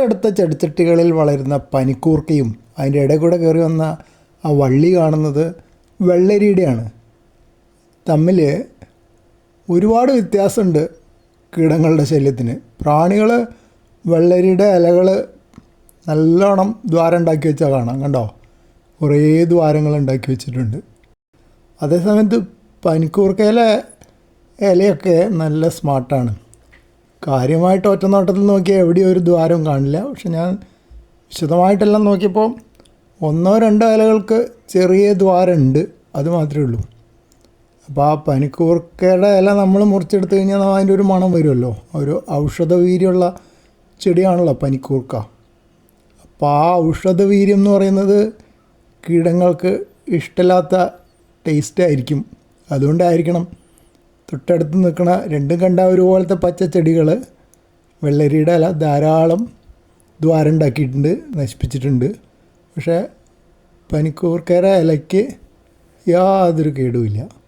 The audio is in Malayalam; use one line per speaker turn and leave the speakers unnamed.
തൊട്ടടുത്ത ചെടിച്ചട്ടികളിൽ വളരുന്ന പനിക്കൂർക്കയും അതിന്റെ ഇടയിൽ കൂടെ കയറി വന്ന ആ വള്ളി കാണുന്നത് വെള്ളരിയുടെയാണ്. തമ്മിൽ ഒരുപാട് വ്യത്യാസമുണ്ട് കീടങ്ങളുടെ ശല്യത്തിന്. പ്രാണികൾ വെള്ളരിയുടെ ഇലകൾ നല്ലോണം ദ്വാരം ഉണ്ടാക്കി വെച്ചാൽ കാണാം കണ്ടോ? കുറേ ദ്വാരങ്ങൾ ഉണ്ടാക്കി വെച്ചിട്ടുണ്ട്. അതേസമയത്ത് പനിക്കൂർക്കയിലെ ഇലയൊക്കെ നല്ല സ്മാർട്ടാണ്. കാര്യമായിട്ട് ഒറ്റ നോട്ടത്തിൽ നോക്കിയാൽ എവിടെയും ഒരു ദ്വാരവും കാണില്ല. പക്ഷെ ഞാൻ വിശദമായിട്ടെല്ലാം നോക്കിയപ്പോൾ ഒന്നോ രണ്ടോ ഇലകൾക്ക് ചെറിയ ദ്വാരമുണ്ട്. അത് മാത്രമേ ഉള്ളൂ. അപ്പോൾ ആ പനിക്കൂർക്കയുടെ ഇല നമ്മൾ മുറിച്ചെടുത്ത് കഴിഞ്ഞാൽ അതിന്റെ ഒരു മണം വരുമല്ലോ. ഒരു ഔഷധവീര്യമുള്ള ചെടിയാണല്ലോ പനിക്കൂർക്ക. അപ്പോൾ ആ ഔഷധ വീര്യം എന്ന് പറയുന്നത് കീടങ്ങൾക്ക് ഇഷ്ടമില്ലാത്ത ടേസ്റ്റ് ആയിരിക്കും. അതുകൊണ്ടായിരിക്കണം തൊട്ടടുത്ത് നിൽക്കുന്ന രണ്ടും കണ്ട ഒരുപോലത്തെ പച്ച ചെടികൾ വെള്ളരിയുടെ ഇല ധാരാളം ദ്വാരം ഉണ്ടാക്കിയിട്ടുണ്ട് നശിപ്പിച്ചിട്ടുണ്ട്. പക്ഷേ പനിക്കൂർക്കയുടെ ഇലയ്ക്ക് യാതൊരു കേടുമില്ല.